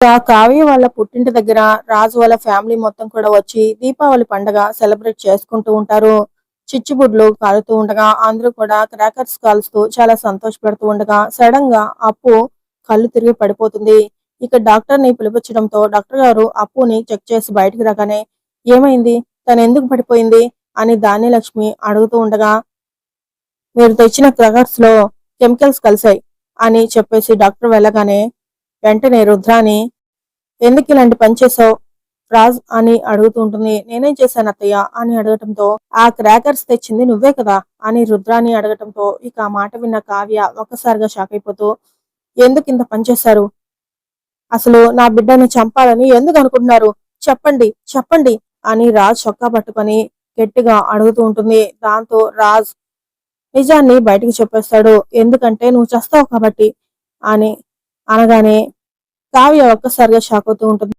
కావ్య వాళ్ళ పుట్టింటి దగ్గర రాజు వాళ్ళ ఫ్యామిలీ మొత్తం కూడా వచ్చి దీపావళి పండగ సెలబ్రేట్ చేసుకుంటూ ఉంటారు. చిచ్చుబుడ్లు కాలుతూ ఉండగా అందరూ కూడా క్రాకర్స్ కాలుస్తూ చాలా సంతోషపడుతూ ఉండగా సడన్గా అప్పు కళ్ళు తిరిగి పడిపోతుంది. ఇక డాక్టర్ని పిలిపించడంతో డాక్టర్ గారు అప్పుని చెక్ చేసి బయటికి రాగానే ఏమైంది? తను ఎందుకు పడిపోయింది? అని ధాన్యలక్ష్మి అడుగుతూ ఉండగా మీరు తెచ్చిన క్రాకర్స్లో కెమికల్స్ కలిసాయి అని చెప్పేసి డాక్టర్ వెళ్ళగానే వెంటనే రుద్రాని ఎందుకు ఇలాంటి పని చేసావు రాజ్ అని అడుగుతూ ఉంటుంది. నేనేం చేశాను అత్తయ్య? అని అడగటంతో ఆ క్రాకర్స్ తెచ్చింది నువ్వే కదా? అని రుద్రాని అడగటంతో ఇక ఆ మాట విన్న కావ్య ఒక్కసారిగా షాక్ అయిపోతూ ఎందుకు ఇంత పనిచేశారు అసలు నా బిడ్డని చంపాలని ఎందుకు అనుకుంటున్నారు? చెప్పండి చెప్పండి అని రాజ్ చొక్కా పట్టుకొని గట్టిగా అడుగుతూ ఉంటుంది. దాంతో రాజ్ నిజాన్ని బయటికి చెప్పేస్తాడు. ఎందుకంటే నువ్వు చేస్తావు కాబట్టి అని అనగానే కావ్య ఒక్కసారిగా షాక్ అవుతూ ఉంటుంది.